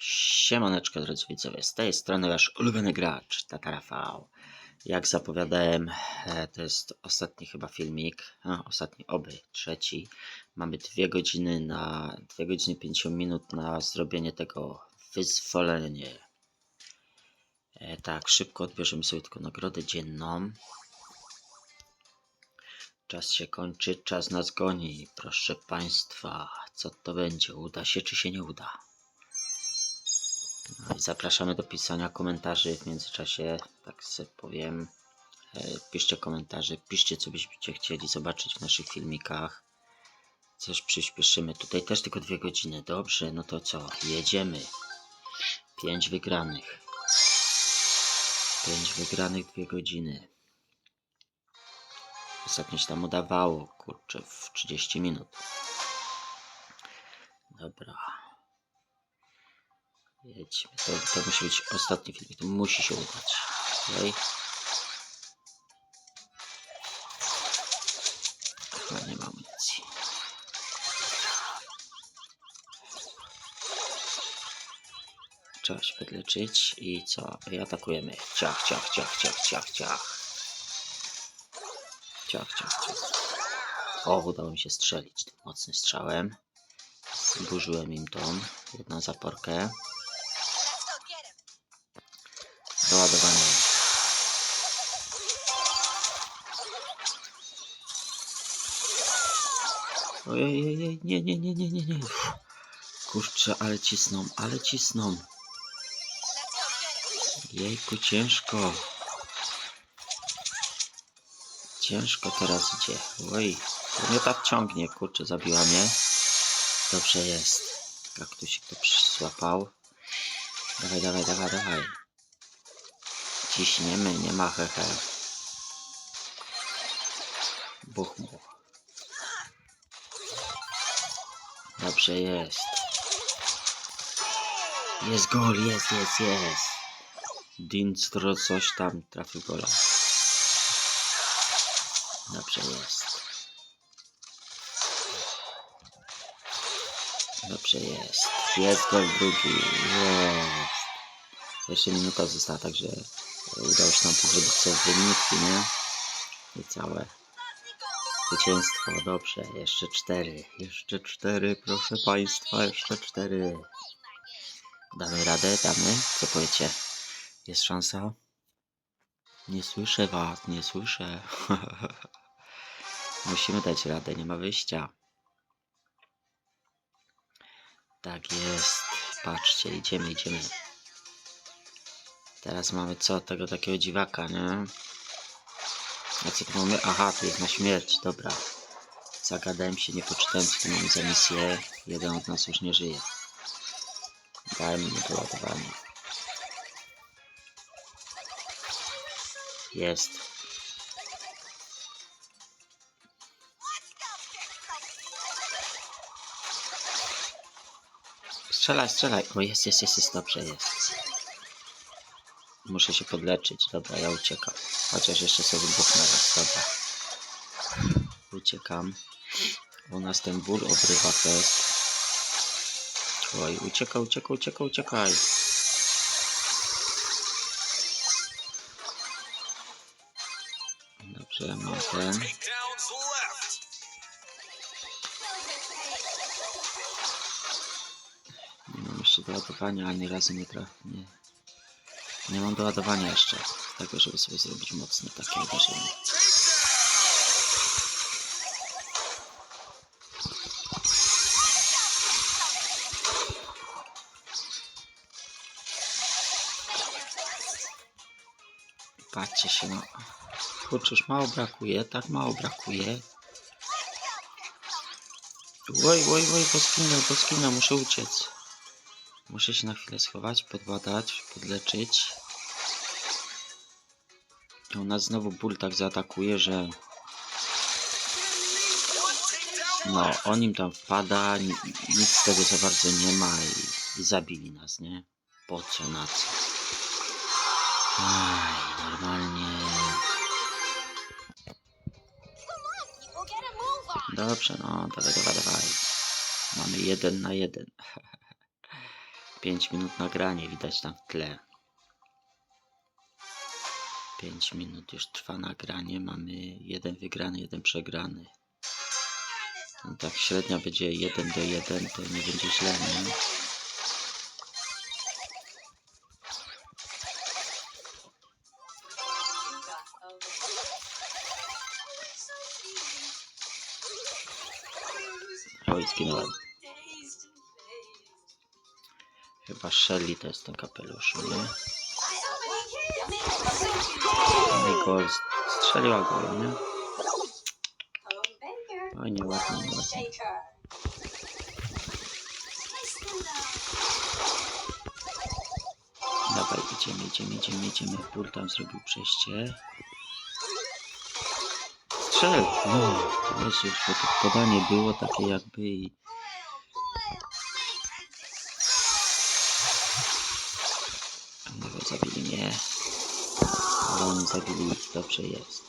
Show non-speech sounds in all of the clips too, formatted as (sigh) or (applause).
Siemaneczko drodzy widzowie, z tej strony wasz ulubiony gracz, Tata Rafał. Jak zapowiadałem, e, to jest ostatni chyba filmik, a, ostatni oby, trzeci. Mamy dwie godziny na, dwie godziny 5 minut na zrobienie tego wyzwolenie. E, tak, szybko odbierzemy sobie tylko nagrodę dzienną. Czas się kończy, czas nas goni. Proszę Państwa, co to będzie? Uda się czy się nie uda? No zapraszamy do pisania komentarzy w międzyczasie, tak sobie powiem. E, Piszcie komentarze, piszcie co byście chcieli zobaczyć w naszych filmikach. Coś przyspieszymy. Tutaj też tylko dwie godziny. Dobrze, no to co? Jedziemy. Pięć wygranych. Pięć wygranych, dwie godziny. Ostatnio się tam udawało, kurczę, w 30 minut. Dobra. Jedźmy. To, to musi być ostatni film. To musi się udać. Okej. Chyba nie ma amunicji. Trzeba się podleczyć i co? I atakujemy. Ciach, ciach, ciach, ciach, ciach, ciach. Ciach, ciach, ciach. O, udało mi się strzelić tym mocnym strzałem. Zburzyłem im tą jedną zaporkę. Doładowanie. Ojej, ojej, nie, nie, nie, nie, nie, nie. Kurczę, ale cisną, ale cisną. Jejku, ciężko. Ciężko teraz idzie. Oj, mnie tak ciągnie, kurczę, zabiła mnie. Dobrze jest. Kaktusik to przysłapał. Dawaj, dawaj, dawaj, dawaj. Ciśniemy, nie ma hehe. Buch, buch. Dobrze jest. Jest gol, jest, jest, jest. Dinstro coś tam trafił gola. Dobrze jest. Dobrze jest. Jest gol drugi. Jest. Jeszcze minuta została, także udało się nam tu zrobić co wynikki, nie? I całe zwycięstwo. Dobrze, jeszcze cztery. Jeszcze cztery, proszę Państwa, jeszcze cztery. Damy radę? Damy? Co powiecie? Jest szansa? Nie słyszę Was, nie słyszę. (laughs) Musimy dać radę, nie ma wyjścia. Tak jest. Patrzcie, idziemy, idziemy. Teraz mamy co? Tego takiego dziwaka, nie? A co tu mamy? Aha, tu jest na śmierć, dobra. Zagadałem się, nie poczytałem co mamy za misję. Jeden od nas już nie żyje. Dajmy mu doładowanie. Jest. Strzelaj, strzelaj. O, jest, jest, jest, jest, dobrze, jest. Muszę się podleczyć. Dobra, ja uciekam. Chociaż jeszcze sobie wybuchnę raz, dobra. Uciekam. U nas ten ból obrywa fest. Oj, uciekaj, uciekaj, uciekaj, uciekaj. Dobrze, mam ten. Nie mam jeszcze doładowania, ani razu nie tra... Nie, mam doładowania jeszcze. Tego, żeby sobie zrobić mocne takie uderzenie. Patrzcie się no. Kurczę, już mało brakuje, tak mało brakuje. Oj, oj, oj, bo skinę, muszę uciec. Muszę się na chwilę schować, podbadać, podleczyć. U nas znowu ból tak zaatakuje, że no, on im tam wpada, ni- nic z tego za bardzo nie ma i, i zabili nas, nie? Po co, na co? Aj, normalnie. Dobrze, no, dawaj, dawaj, dawaj. Mamy jeden na jeden. (laughs) 5 minut nagranie widać tam w tle. 5 minut już trwa nagranie. Mamy jeden wygrany, jeden przegrany. No tak średnia będzie 1 do 1, to nie będzie źle, nie? Oj, zginąłem. Chyba Shelly to jest ten kapelusz, nie? Gol strzeliła gol, nie? Oj, nie ładnie, nie ładnie. Dawaj, idziemy, idziemy, idziemy, idziemy. Ból tam zrobił przejście. Strzel! No, Jezus, bo to podanie było takie jakby i... Zabili ich, dobrze jest.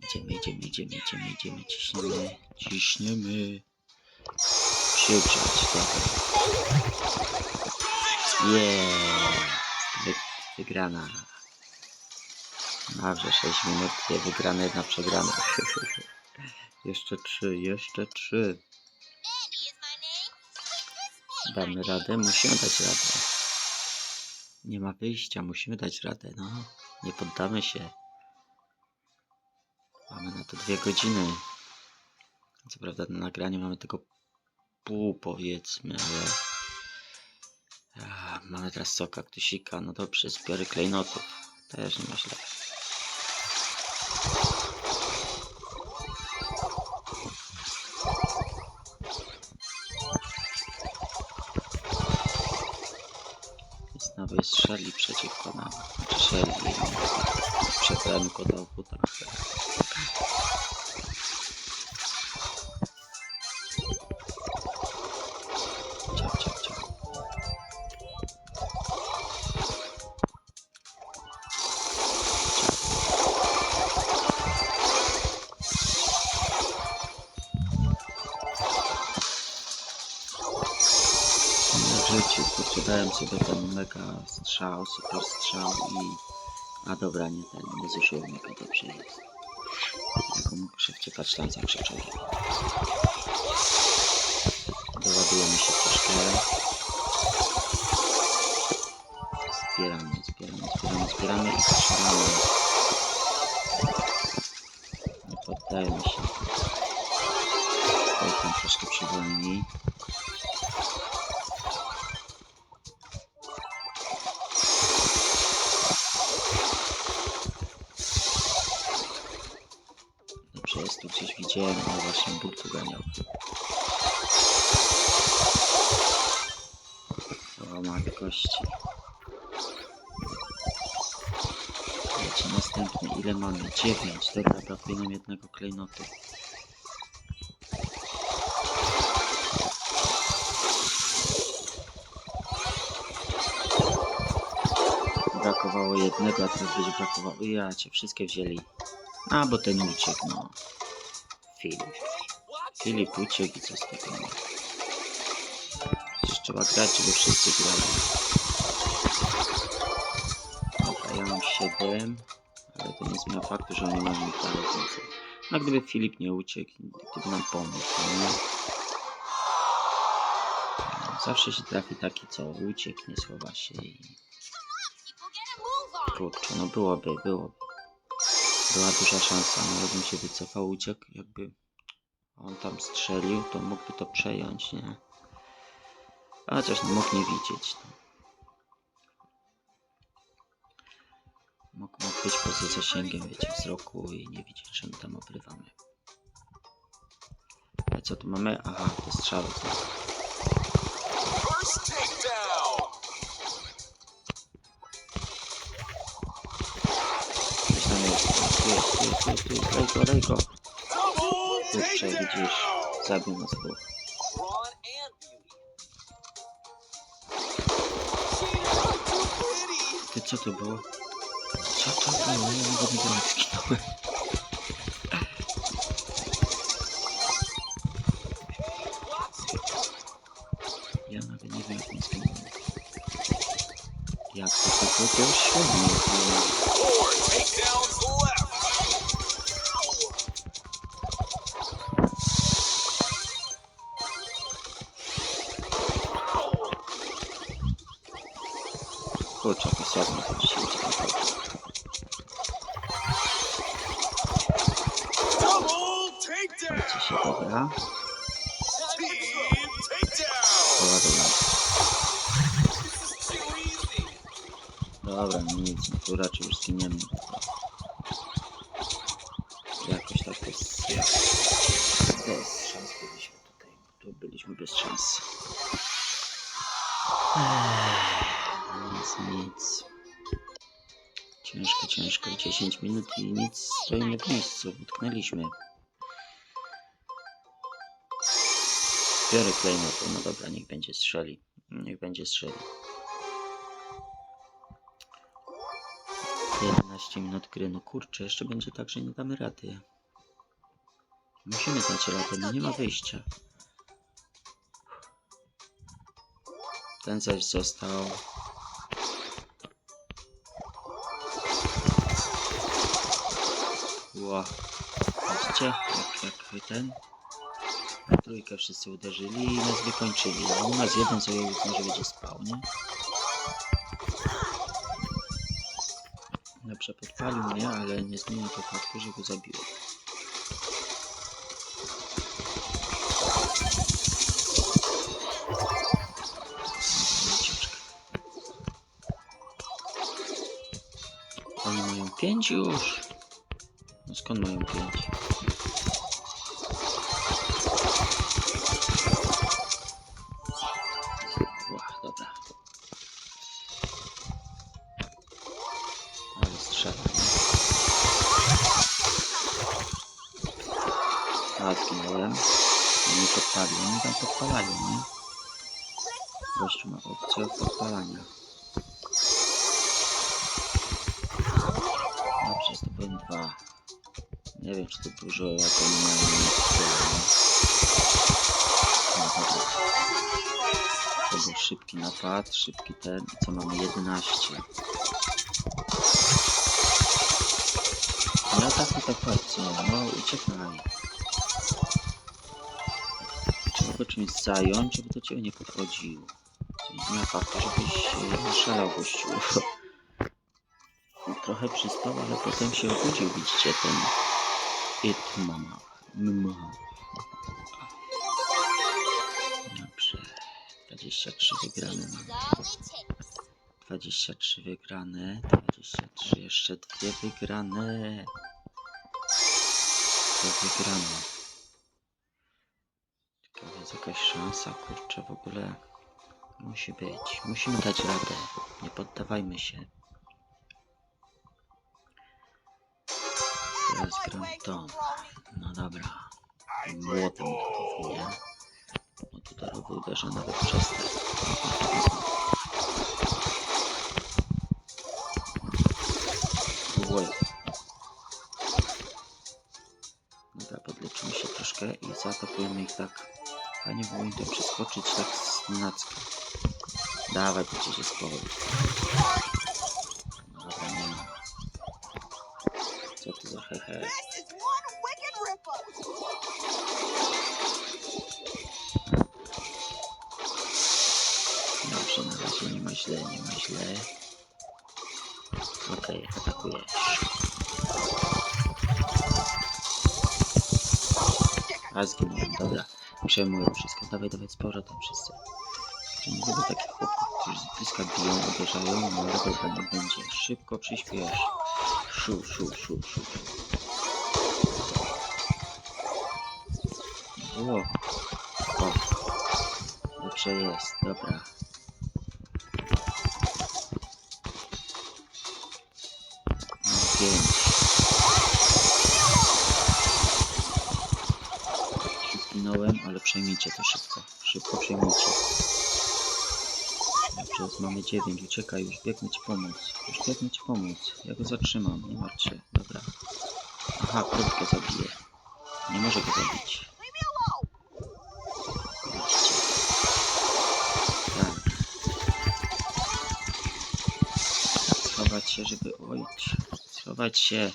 Idziemy, idziemy, idziemy, idziemy, idziemy, ciśniemy, ciśniemy. Przygrzać, dobra. Yeah! Wy, wygrana. Dobrze, 6 minut, dwie wygrane, jedna przegrana. (laughs) jeszcze trzy, jeszcze trzy. Andy is my name. Damy radę, musimy dać radę. Nie ma wyjścia, musimy dać radę, no. Nie poddamy się. Mamy na to dwie godziny. Co prawda na nagranie mamy tylko pół powiedzmy, ale... A, mamy teraz soka, ktusika, no dobrze, zbiory klejnotów. Też nie ma źle. Podsiadałem sobie ten mega strzał, super strzał i... A dobra, nie ten, nie zużyłem mega dobrze jest. Ja go muszę wciekać tam zawsze czuję. Doładuje mi się troszkę. Zbieramy, zbieramy, zbieramy, zbieramy i strzelamy. Nie poddajemy się. Właśnie ból. O, ma kości. Leci następny. Ile mamy? 9. Dobra, brakuje nam jednego klejnotu. Brakowało jednego, a teraz będzie brakowało. Ja cię wszystkie wzięli. A, bo ten uciekł, no. Filip. Filip uciekł i co z tego, no. Przecież trzeba grać, żeby wszyscy grali. Dobra, ja mam 7, ale to nie zmienia faktu, że oni mają dalej więcej. No gdyby Filip nie uciekł, gdyby nam pomógł, nie? Zawsze się trafi taki, co uciekł, nie schowa się i... Kurczę, no byłoby, byłoby. Była duża szansa, no jakbym się wycofał, uciekł, jakby on tam strzelił, to mógłby to przejąć, nie? Chociaż nie mógł nie widzieć. No. Mógł, mógł być poza zasięgiem, wiecie, wzroku i nie widzieć, że my tam obrywamy. A co tu mamy? Aha, te strzały. First takedown. Coś tam jest. Tu jest, tu jest, tu jest, tu jest. Lej go, lej go. Double kurczę, gdzieś zabił nas dwóch. Ty, co to było? Co to było? Ja go widzę, jak skinąłem. Ja nawet nie wiem, jak mi skinąłem. Jak to się podział świetnie. Utknęliśmy. Biorę Claymore, no dobra, niech będzie strzeli. Niech będzie strzeli. 11 minut gry, no kurczę, jeszcze będzie tak, że nie damy rady. Musimy dać radę, no nie ma wyjścia. Ten zaś został. Ła. Widzicie? Jak, jak ten? W trójkę wszyscy uderzyli i nas wykończyli. A u nas jeden sobie może będzie spał, nie? Dobrze, podpalił mnie, ale nie zmienia to faktu, że go zabiło. Oni mają pięć już. No skąd To dużo, dobra. To był szybki napad, szybki ten. I co mamy? 11. No tak i tak chodźcie, no uciekaj. Trzeba go czymś zająć, żeby do ciebie nie podchodził. Ma faktu, żebyś e, nie szalał gościu. (laughs) Trochę przyspał, ale potem się obudził, widzicie, ten it mama. mama. Dobrze. 23 wygrane This is mamy. all it takes. 23 wygrane, 23, jeszcze dwie wygrane. Dwie wygrane. Ciekawe, jest jakaś szansa, kurczę, w ogóle musi być. Musimy dać radę, nie poddawajmy się. Teraz gram to. No dobra. Młotem dodowuję. No tu darowy uderza nawet przez te. Oj. Dobra, podleczymy się troszkę i zaatakujemy ich tak. Fajnie było im to przeskoczyć tak z nacka. Dawaj, to się spowodzi. Za hehe? Dobrze, na razie nie ma źle, nie ma źle. Okej, atakuję. A zginąłem, dobra. Przejmują wszystko. Dawaj, dawaj z powrotem wszyscy. Nie lubię takich chłopów, którzy z bliska biją, uderzają, no dobra, nie będzie. Szybko przyspiesz. Szu, szu, szu, szu. Było. O. Dobrze jest, dobra. Pięć. Zginąłem, ale przejmijcie to szybko. Szybko przejmijcie. Dobrze, mamy 9. Uciekaj już, biegnę ci pomóc. Już biegnę ci pomóc. Ja go zatrzymam, nie martw się. Dobra. Aha, krótko zabiję. Nie może go zabić. Tak. się, żeby... Oj, schować się.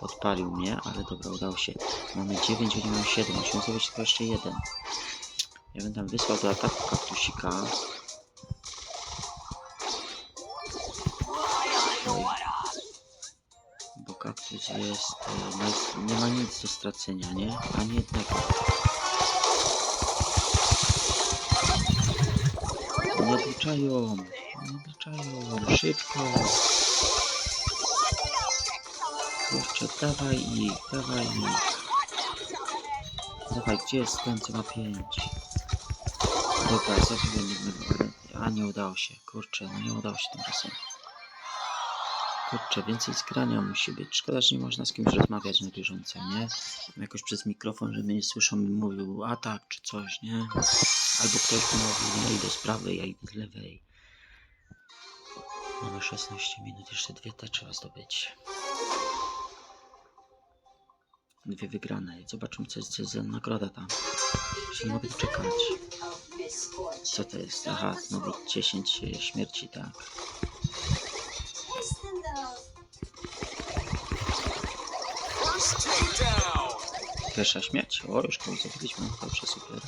Podpalił mnie, ale dobra, udało się. Mamy 9, oni mają 7. Musimy zrobić tylko jeszcze jeden. Ja bym tam wysłał do ataku kaktusika. Bo kaktus jest... no. Nie ma nic do stracenia, nie? Ani jednego. Nie odliczają! Nie odliczają! Szybko! Kurczę, dawaj ich, dawaj ich. Dawaj, gdzie jest ten, co ma pięć? Dobra, jednego, ale... A, nie udało się. Kurczę, no nie udało się tym razem. Kurczę, więcej zgrania musi być. Szkoda, że nie można z kimś rozmawiać na bieżąco, nie? Jakoś przez mikrofon, że mnie nie słyszą, bym mówił atak czy coś, nie? Albo ktoś mówił, ja idę z prawej, ja idę z lewej. Mamy 16 minut, jeszcze dwie te trzeba zdobyć. Dwie wygrane. Zobaczymy, co jest, co jest za nagroda tam. Już nie mogę doczekać. Co to jest? Aha, znowu 10 śmierci, tak. Pierwsza śmierć. O, już kogoś zabiliśmy. Dobrze, super.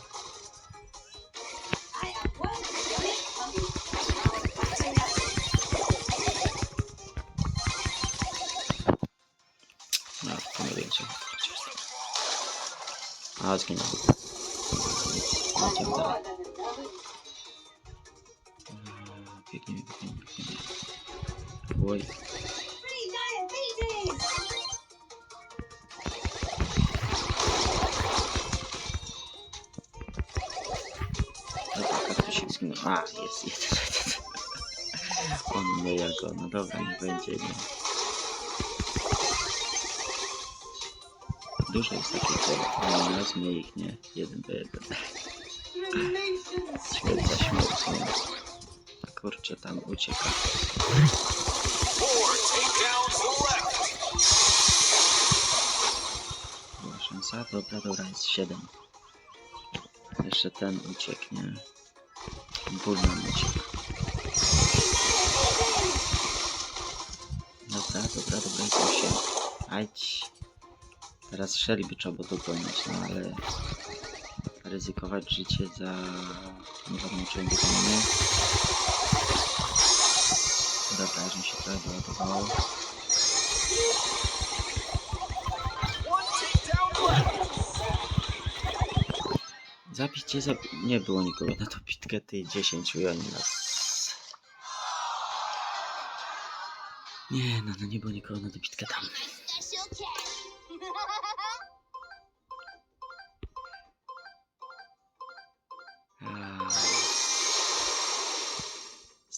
No, pomyliłem się. A, zginął. Eee, Biegniemy, biegniemy, biegniemy. Oj. Dobra, kaktusik zginął. A, jest, jest, jest. On nie jako, no dobra, nie będzie, nie. Dużo jest takich, że nie nazmie ich, nie? Jeden do jeden. Śmierć za śmiercią. Kurczę, tam ucieka. Była szansa. Dobra, dobra, jest 7. Jeszcze ten ucieknie. Ból nam uciekł. Dobra, dobra, dobra, jest 8. Ajdź. Teraz Shelly by trzeba było dogonić, no ale ryzykować życie za nie wiadomo wykonanie. Dobra, że mi się trochę left. Zabicie, zabi nie było nikogo na to bitkę, ty 10 i oni nas... Nie, no, no nie było nikogo na tę bitkę tam.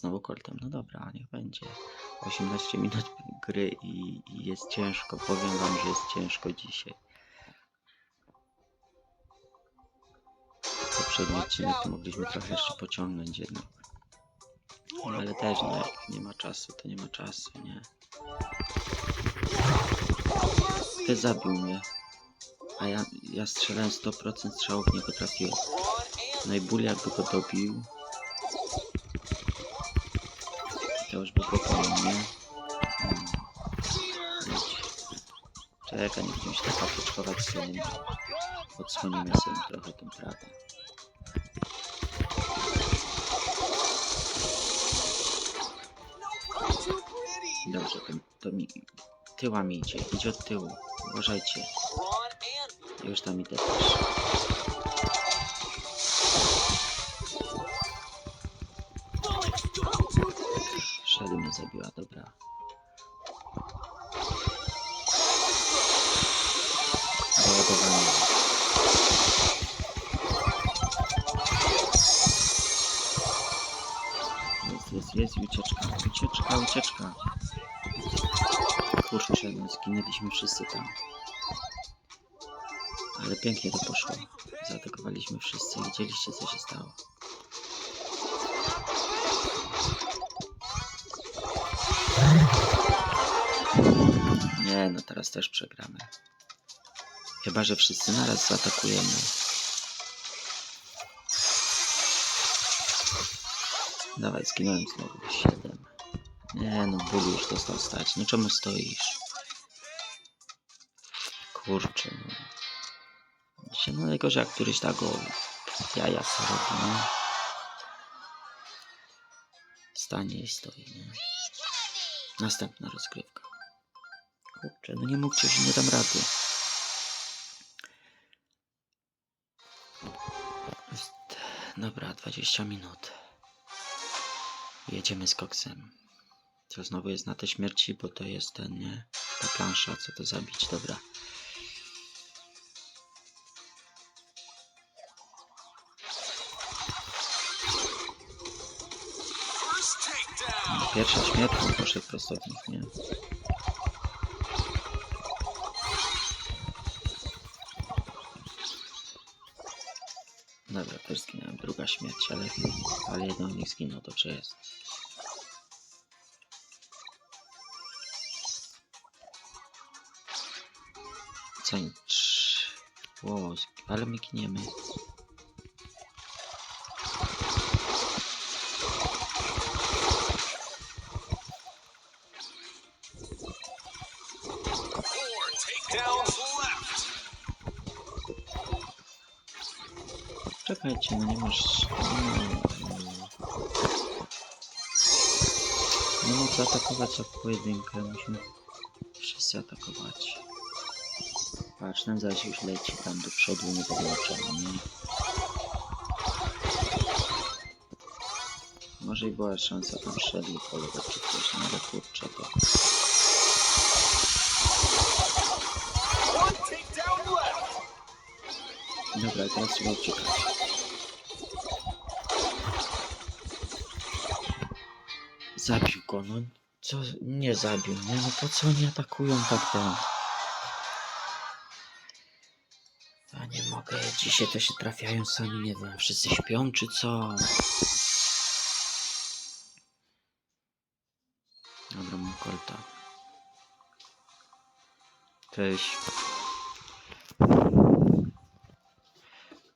Znowu koltem, no dobra, niech będzie. 18 minut gry i, i jest ciężko, powiem wam, że jest ciężko dzisiaj. Poprzedni odcinek to mogliśmy trochę jeszcze pociągnąć jednak. Ale też no, nie ma czasu, to nie ma czasu, nie? Ty zabił mnie. A ja, ja strzelałem 100% strzałów, nie potrafiłem. Run and No i ból jakby go dobił. To już mnie. Hmm. Idź. Czekaj, nie będziemy się tak apteczkować sobie. Odsłonimy sobie trochę tą pretty. Dobrze, to, to mi tyłami idzie. Idzie od tyłu. Uważajcie. Już tam idę też. Zabiła, dobra. Doładowanie. Jest, jest, jest ucieczka. Ucieczka, ucieczka. Kurczę, no zginęliśmy wszyscy tam. Ale pięknie to poszło. Zaatakowaliśmy wszyscy. Widzieliście co się stało. Nie, no teraz też przegramy. Chyba, że wszyscy naraz zaatakujemy. Dawaj, zginąłem znowu. 7. Nie no, ból już dostał stać. No czemu stoisz? Kurczę, no. Się no najgorzej jak któryś tak o jaja sobie nie? Stanie i stoi, nie? Następna rozgrywka. Kurczę, no nie mógł że nie dam rady. Dobra, 20 minut. Jedziemy z koksem. To znowu jest na te śmierci, bo to jest ten, nie? Ta plansza, co to zabić, dobra. Pierwsza śmierć, poszedł prosto w nich, nie? Dobra, też zginąłem. Druga śmierć, ale, ale jeden z nich zginął, dobrze jest. Co nic? Ale my. Czekajcie, no nie masz... No, nie mógł zaatakować jak w pojedynkę, musimy wszyscy atakować. Patrz, ten zaś już leci tam do przodu, nie czemu, nie? Może i była szansa tam szedli polować czy coś, no ale kurczę to... Dobra, teraz trzeba uciekać. Zabił go, no co? Nie zabił, nie? No po co oni atakują tak ten? Ja nie mogę, dzisiaj to się trafiają sami, nie wiem, wszyscy śpią czy co? Dobra, mam kolta. Cześć.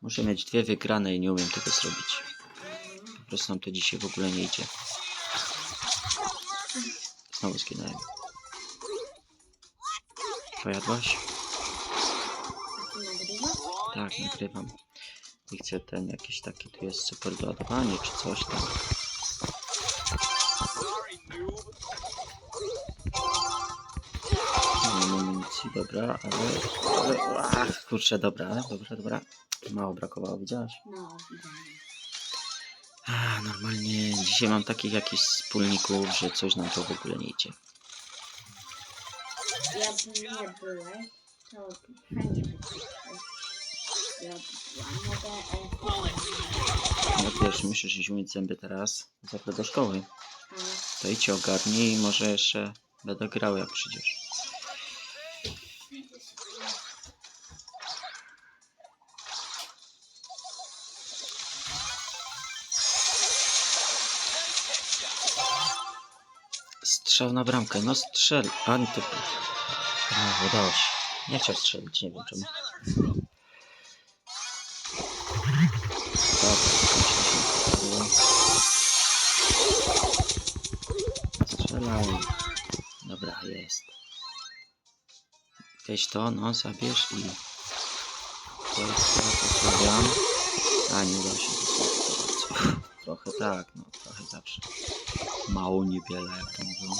Muszę mieć dwie wygrane i nie umiem tego zrobić. Po prostu nam to dzisiaj w ogóle nie idzie. Znowu zginąłem. Pojadłaś? Tak, nagrywam. I chcę ten jakiś taki, tu jest super doładowanie czy coś tam. Nie mam amunicji, dobra, ale... ale ach, kurczę, dobra, dobra, dobra. Mało brakowało, widziałaś? No. A, normalnie dzisiaj mam takich jakichś wspólników, że coś nam to w ogóle nie idzie. Jakby nie byłeś, to fajnie by było. Ja, ja mogę... E, No wiesz, musisz iść umyć zęby teraz, zapę do szkoły. ale To idź ogarnij i może jeszcze będę grał jak przyjdziesz. Strzał na bramkę, no strzel, anty. A, udało się. Nie chciał strzelić, nie wiem czemu. Dobra, Strzelaj. Dobra, jest. Weź to, no, zabierz i... To jest to, co zrobiłam. A, nie udało się. Trochę tak, no, trochę zawsze. Mało, niewiele, jak to mówią.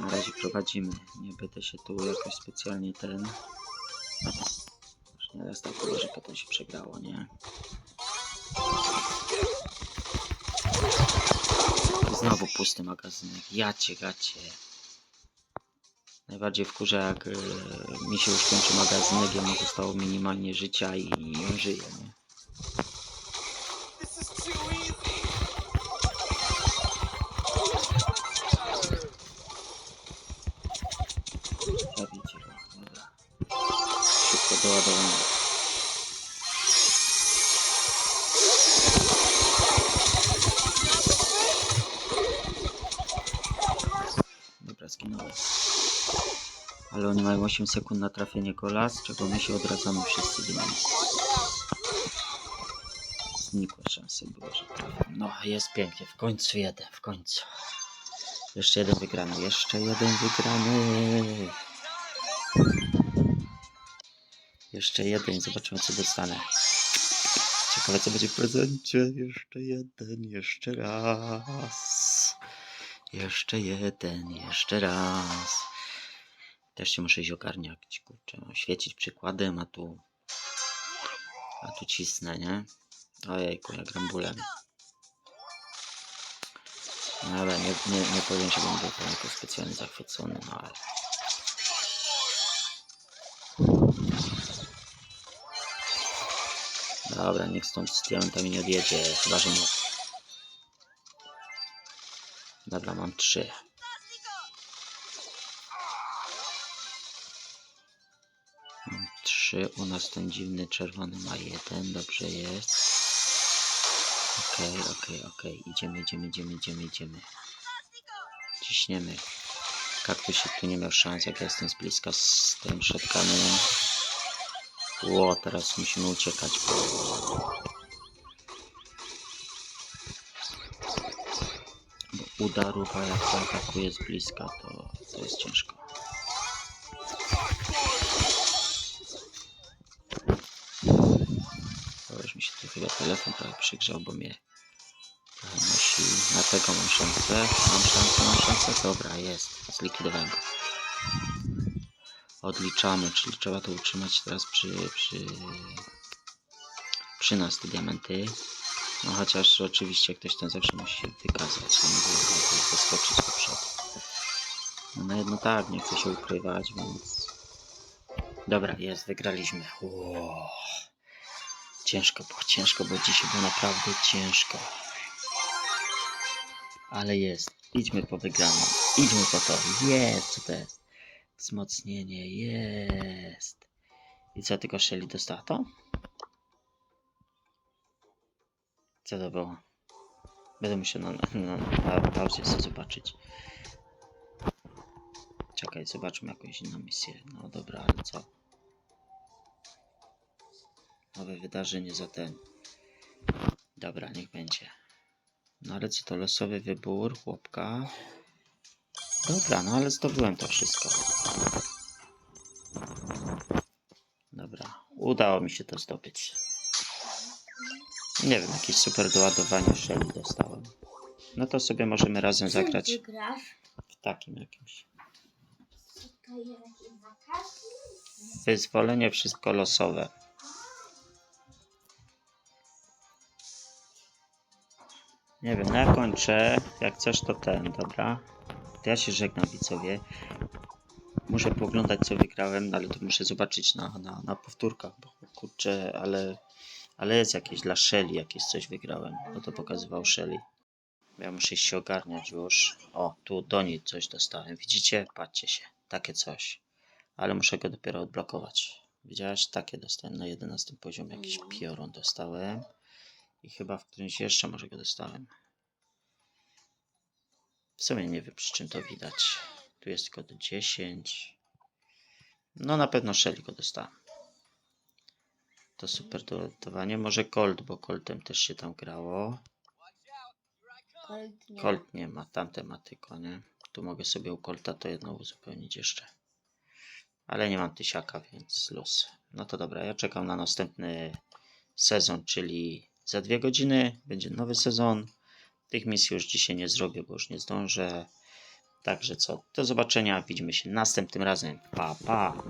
Na razie prowadzimy. Nie będę się tu jakoś specjalnie ten... Już nie raz tak było, że potem się przegrało, nie? Znowu pusty magazynek. Jacie, gacie. Najbardziej wkurza jak e, mi się już kończy magazynek, jemu zostało minimalnie życia i on żyje, nie? Zabijcie go, dobra. Szybko doładowanie. Dobra, zginąłem. Ale oni mają 8 sekund na trafienie gola, z czego my się odradzamy wszyscy ginąć. Znikłe szanse było, że trafię. No, jest pięknie, w końcu jeden, w końcu. Jeszcze jeden wygrany, jeszcze jeden wygrany. Jeszcze jeden, zobaczymy co dostanę. Ciekawe co będzie w prezencie. Jeszcze jeden, jeszcze raz. Jeszcze jeden, jeszcze raz. Też się muszę iść ogarniać, kurczę. Mam świecić przykładem, a tu... A tu cisnę, nie? Ojejku, ja gram bólem. No ale nie, nie, nie powiem, że będę tam jakoś specjalnie zachwycony, no ale... Dobra, niech stąd z diamentami nie odjedzie, chyba że nie. Dobra, mam trzy. Mam trzy, u nas ten dziwny czerwony ma jeden, dobrze jest. Okej, okej, okej, idziemy, idziemy, idziemy, idziemy, idziemy. Ciśniemy. Kaktusik tu nie miał szans, jak ja jestem z bliska z tym shotgunem. Ło, teraz musimy uciekać. Bo udaruwa jak zaatakuje z bliska, to, to jest ciężko. O, już mi się tu chyba telefon trochę przygrzał, bo mnie trochę nosi. Na tego mam szansę. Mam szansę, mam szansę. Dobra, jest. Zlikwidowałem go. Odliczamy, czyli trzeba to utrzymać teraz przy, przy, przy nas te diamenty. No chociaż oczywiście ktoś tam zawsze musi się wykazać, nie może zaskoczyć do przodu. No na jedno tak, nie chcę się ukrywać, więc... Dobra, jest, wygraliśmy. Ciężko było, ciężko, bo dzisiaj było naprawdę ciężko. Ale jest. Idźmy po wygraną. Idźmy po to. Jest, co to jest? Wzmocnienie, jest. I co, tylko Shelly dostała to? Co to było? Będę musiał na, na, na pauzie sobie zobaczyć. Czekaj, zobaczmy jakąś inną misję. No dobra, ale co? Nowe wydarzenie za ten. Dobra, niech będzie. No ale co to losowy wybór chłopka? Dobra, no ale zdobyłem to wszystko. Dobra, udało mi się to zdobyć. Nie wiem, jakieś super doładowanie Shelly dostałem. No to sobie możemy razem zagrać w takim jakimś. Wyzwolenie wszystko losowe. Nie wiem, ja kończę. Jak coś to ten, dobra. To ja się żegnam widzowie. Muszę pooglądać co wygrałem, no ale to muszę zobaczyć na, na, na powtórkach, bo kurczę, ale, ale jest jakieś dla Shelly, jakieś coś wygrałem, bo to pokazywał Shelly. Ja muszę się ogarniać już. O, tu do niej coś dostałem. Widzicie? Patrzcie się. Takie coś. Ale muszę go dopiero odblokować. Widziałeś? Takie dostałem na 11 poziomie. Jakiś piorun dostałem. I chyba w którymś jeszcze może go dostałem. W sumie nie wiem przy czym to widać. Tu jest kod 10. No na pewno Shelly go dostałem. To super doładowanie. Może Colt, bo Coltem też się tam grało. Colt nie. Colt nie ma, tamte ma tylko, nie? Tu mogę sobie u Colta to jedno uzupełnić jeszcze. Ale nie mam tysiaka, więc luz. No to dobra, ja czekam na następny sezon, czyli za dwie godziny będzie nowy sezon. Tych misji już dzisiaj nie zrobię, bo już nie zdążę. Także co, do zobaczenia, widzimy się następnym razem. Pa, pa!